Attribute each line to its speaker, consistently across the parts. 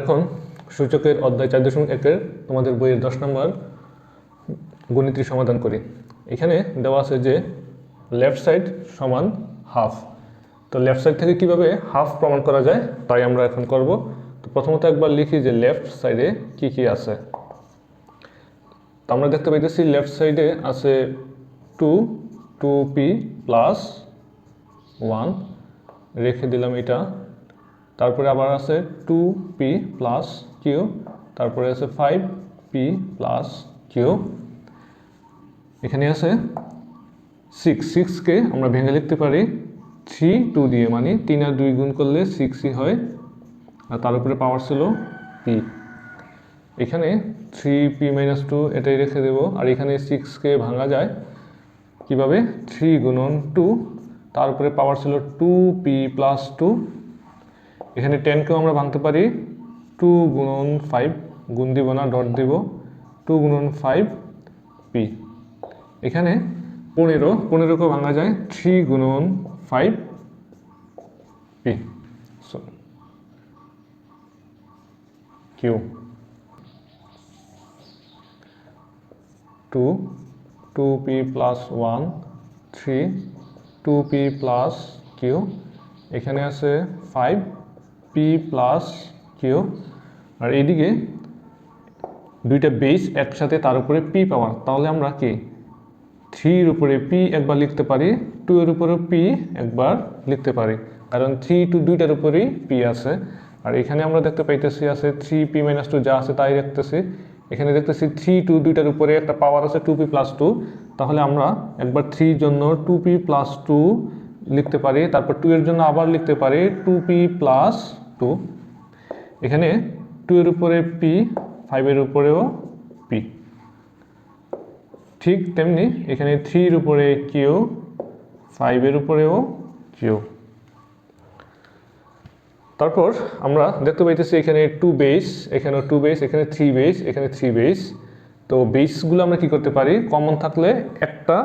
Speaker 1: এখন সূচকের অধ্যায় চার দশমিক একের তোমাদের বইয়ের দশ নম্বর গণিতের সমাধান করি। এখানে দেওয়া আছে যে লেফট সাইড সমান হাফ তো লেফট সাইড থেকে কীভাবে হাফ প্রমাণ করা যায় তাই আমরা এখন করব। তো প্রথমত একবার লিখি যে লেফট সাইডে কি কি আছে। তো আমরা দেখতে পাইতেছি লেফট সাইডে আছে two two P plus one রেখে দিলাম এটা। তারপরে আবার আছে টু পি প্লাস কিউ তারপরে আছে ফাইভ পি প্লাস কিউ এখানে আছে সিক্স সিক্সকে আমরা ভেঙে লিখতে পারি থ্রি টু দিয়ে মানে তিন আর দুই গুণ করলে সিক্সই হয়। আর তার উপরে পাওয়ার ছিল পি এখানে থ্রি পি মাইনাস টু এটাই রেখে দেব। আর এখানে সিক্সকে ভাঙা যায় কীভাবে? থ্রি গুণন টু তার উপরে পাওয়ার ছিল টু পি প্লাস টু এখানে টেনকেও আমরা ভাঙতে পারি। টু গুণন ফাইভ গুণ দিব না ডট দিব। টু গুণন ফাইভ পি এখানে পনেরো, পনেরোকেও ভাঙা যায়। থ্রি গুণন five P Q two two P plus one three two P plus Q এখানে আছে ফাইভ পি প্লাস কিউ আর এইদিকে দুইটা বেস একসাথে তার উপরে পি পাওয়ার। তাহলে আমরা কি? থ্রির উপরে পি একবার লিখতে পারি টু এর উপরে পি একবার লিখতে পারি। কারণ থ্রি টু দুইটার উপরেই পি আছে। আর এখানে আমরা দেখতে পাইতেছি আছে থ্রি পি মাইনাস টু যা আছে তাই দেখতেছি। এখানে দেখতেছি থ্রি টু দুইটার উপরে একটা পাওয়ার আছে টু পি প্লাস টু তাহলে আমরা একবার থ্রির জন্য টু পি প্লাস টু লিখতে পারি, তারপর টু এর জন্য আবার লিখতে পারি টু পি প্লাস টু এখানে টু এর উপরে পি ফাইভের উপরেও পি ঠিক তেমনি এখানে থ্রির উপরে কিউ ফাইভের উপরেও কিউ তারপর আমরা দেখতে পাইতেছি এখানে টু বেস এখানে টু বেস এখানে থ্রি বেস এখানে থ্রি বেস তো বেসগুলো আমরা কি করতে পারি? কমন থাকলে একটা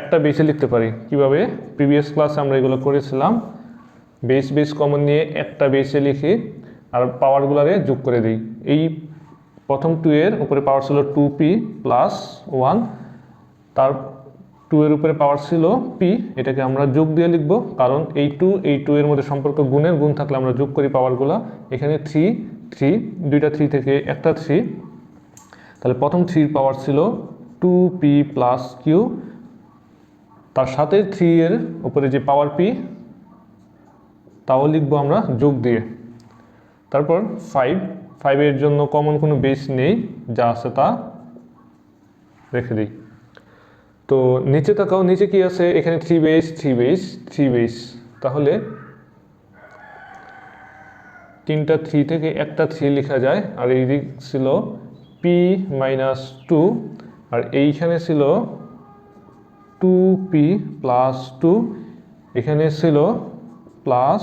Speaker 1: একটা বেসে লিখতে পারি। কীভাবে? প্রিভিয়াস ক্লাসে আমরা এগুলো করেছিলাম। বেস বেস কমন নিয়ে একটা বেসে লিখে আর পাওয়ারগুলারে যোগ করে দিই। এই প্রথম টু এর উপরে পাওয়ার ছিল টু পি প্লাস ওয়ান তার টু এর উপরে পাওয়ার ছিল পি এটাকে আমরা যোগ দিয়ে লিখব। কারণ এই টু এই টু এর মধ্যে সম্পর্ক গুণের গুণ থাকলে আমরা যোগ করি পাওয়ারগুলো এখানে থ্রি থ্রি দুইটা থ্রি থেকে একটা থ্রি তাহলে প্রথম থ্রির পাওয়ার ছিল টু পি প্লাস কিউ তার সাথে থ্রি এর উপরে যে পাওয়ার পি তাও লিখব আমরা যোগ দিয়ে। তারপর ফাইভ ফাইভের জন্য কমন কোনো বেস নেই, যা আছে তা রেখে দিই। তো নিচে তাকাও, নিচে কি আছে? এখানে three base three base three base তাহলে তিনটা থ্রি থেকে একটা থ্রি লেখা যায়, আর এই দিক ছিল পি মাইনাস টু আর এইখানে ছিল টু পি প্লাস টু এখানে ছিল প্লাস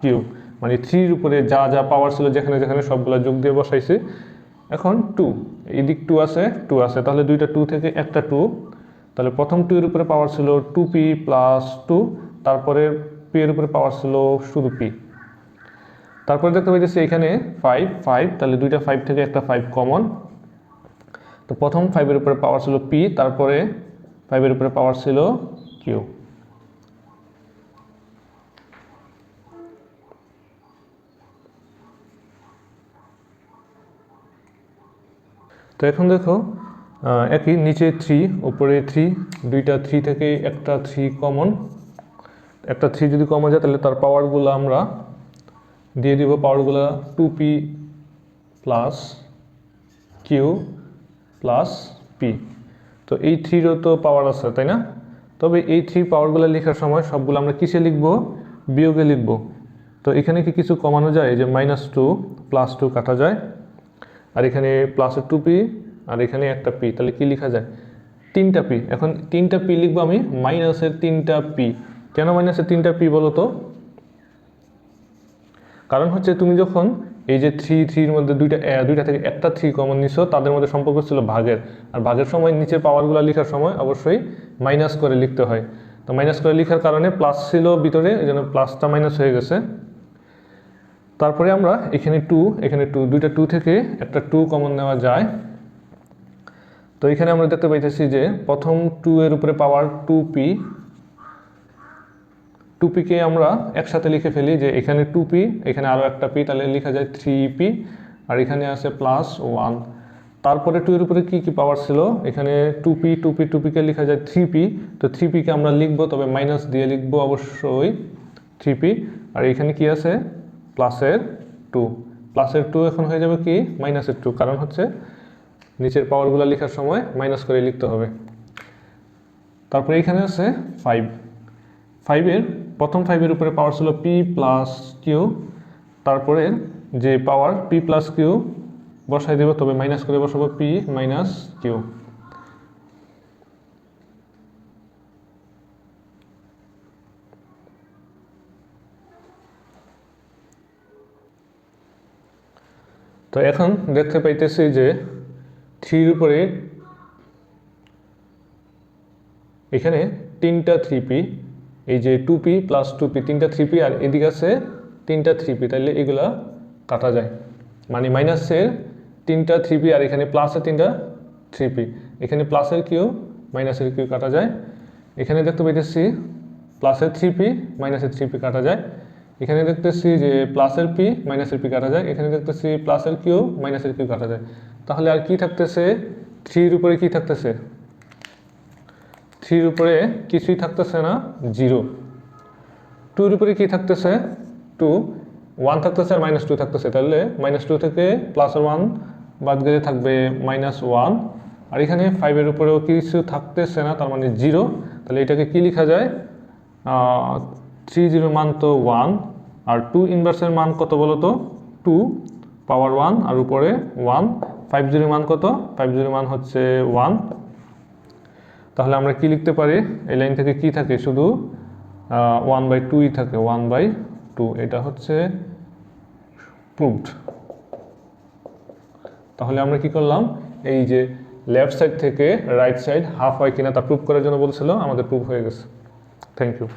Speaker 1: কিউ মানে থ্রির উপরে যা যা পাওয়ার ছিল যেখানে যেখানে সবগুলো যোগ দিয়ে বসাইছি, এখন টু এই দিক টু আছে টু আছে, তাহলে দুইটা টু থেকে একটা টু তাহলে প্রথম টু এর উপরে পাওয়ার ছিল টু পি প্লাস টু তারপরে পি এর উপরে পাওয়ার ছিল শুধু পি তারপরে দেখতে পাইতেছি এখানে ফাইভ ফাইভ তাহলে দুইটা ফাইভ থেকে একটা ফাইভ কমন তো প্রথম ফাইভের উপরে পাওয়ার ছিল পি তারপরে ফাইভের উপরে পাওয়ার ছিল কিউ তো এখন দেখো একই নিচে থ্রি উপরে থ্রি দুইটা থ্রি থেকে একটা থ্রি কমন একটা থ্রি যদি কমন যায়, তাহলে তার পাওয়ারগুলো আমরা দিয়ে দিব পাওয়ারগুলো two p plus q plus p তো এই থ্রিরও তো পাওয়ার আছে, তাই না? তবে এই থ্রি পাওয়ারগুলো লেখার সময় সবগুলো আমরা কিসে লিখব? বিয়োগে লিখব। তো এখানে কি কিছু কমানো যায়? যে মাইনাস টু প্লাস টু কাটা যায়। আর এখানে প্লাসের টু পি আর এখানে একটা পি তাহলে কি লেখা যায়? তিনটা পি এখন তিনটা পি লিখব আমি মাইনাসের তিনটা পি কেন মাইনাসের তিনটা পি বলো তো? কারণ হচ্ছে তুমি যখন এই যে থ্রি থ্রির মধ্যে দুইটা দুইটা থেকে একটা থ্রি কমন নিছো, তাদের মধ্যে সম্পর্ক ছিল ভাগের। আর ভাগের সময় নিচের পাওয়ারগুলো লেখার সময় অবশ্যই মাইনাস করে লিখতে হয়। তো মাইনাস করে লেখার কারণে প্লাস ছিল ভিতরে, এই জন্য প্লাসটা মাইনাস হয়ে গেছে। তারপরে আমরা এখানে টু এখানে টু দুইটা টু থেকে একটা টু কমন নেওয়া যায়। তো এখানে আমরা দেখতে পাইতেছি যে প্রথম টু এর উপরে পাওয়ার টু পি টু পিকে আমরা একসাথে লিখে ফেলি যে এখানে টু পি এখানে আরও একটা পি তাহলে লেখা যায় থ্রি পি আর এখানে আছে প্লাস ওয়ান তারপরে টু এর উপরে কী কী পাওয়ার ছিল? এখানে two p two p two পিকে লেখা যায় থ্রি পি তো থ্রি পিকে আমরা লিখব, তবে মাইনাস দিয়ে লিখব অবশ্যই থ্রি পি আর এখানে কি আছে? প্লাসের টু। প্লাসের টু এখন হয়ে যাবে কি? মাইনাসের টু। কারণ হচ্ছে নিচের পাওয়ারগুলো লেখার সময় মাইনাস করে লিখতে হবে। তারপরে এখানে আছে ফাইভ ফাইভের প্রথম ফাইভের উপরে পাওয়ার ছিল পি প্লাস কিউ তারপরে যে পাওয়ার পি প্লাস কিউ বসাই দেব, তবে মাইনাস করে বসাবো পি মাইনাস কিউ তো এখন দেখতে পাইতেছি যে থ্রির উপরে এখানে তিনটা থ্রি পি এই যে two p plus two p তিনটা থ্রি পি আর এদিকে আছে তিনটা থ্রি পি তাহলে এগুলা কাটা যায়। মানে মাইনাসের তিনটা থ্রি পি আর এখানে প্লাসের তিনটা থ্রি পি এখানে প্লাসের কিউ মাইনাসের কিউ কাটা যায়। এখানে দেখতে পাইতেছি প্লাসের থ্রি পি মাইনাসের থ্রি পি কাটা যায়। এখানে দেখতেছি যে প্লাসের পি মাইনাসের পি কাটা যায়। এখানে দেখতেছি প্লাসের কিউ মাইনাসের কিউ কাটা যায়। তাহলে আর কি থাকতেছে? থ্রির উপরে কি থাকতেছে? থ্রির উপরে কিছুই থাকতেছে না জিরো টুর উপরে কি থাকতেছে? টু ওয়ান থাকতেছে আর মাইনাস টু থাকতেছে। তাহলে মাইনাস টু থেকে প্লাস ওয়ান বাদ গেলে থাকবে মাইনাস ওয়ান আর এখানে ফাইভের উপরেও কিছু থাকতেছে না, তার মানে জিরো তাহলে এটাকে কি লেখা যায়? থ্রি জিরোর মান তো ওয়ান আর টু ইনভার্সের মান কত বলো তো টু পাওয়ার ওয়ান আর উপরে ওয়ান ফাইভ জিরোর মান কত? ফাইভ জিরোর মান হচ্ছে ওয়ান তাহলে আমরা কি লিখতে পারি? এই লাইন থেকে কি থাকে? শুধু ওয়ান বাই টুই থাকে ওয়ান বাই টু এটা হচ্ছে প্রুভড তাহলে আমরা কি করলাম? এই যে লেফট সাইড থেকে রাইট সাইড হাফ হয় কিনা তা প্রুভ করার জন্য বলছিল, আমাদের প্রুভ হয়ে গেছে। Thank you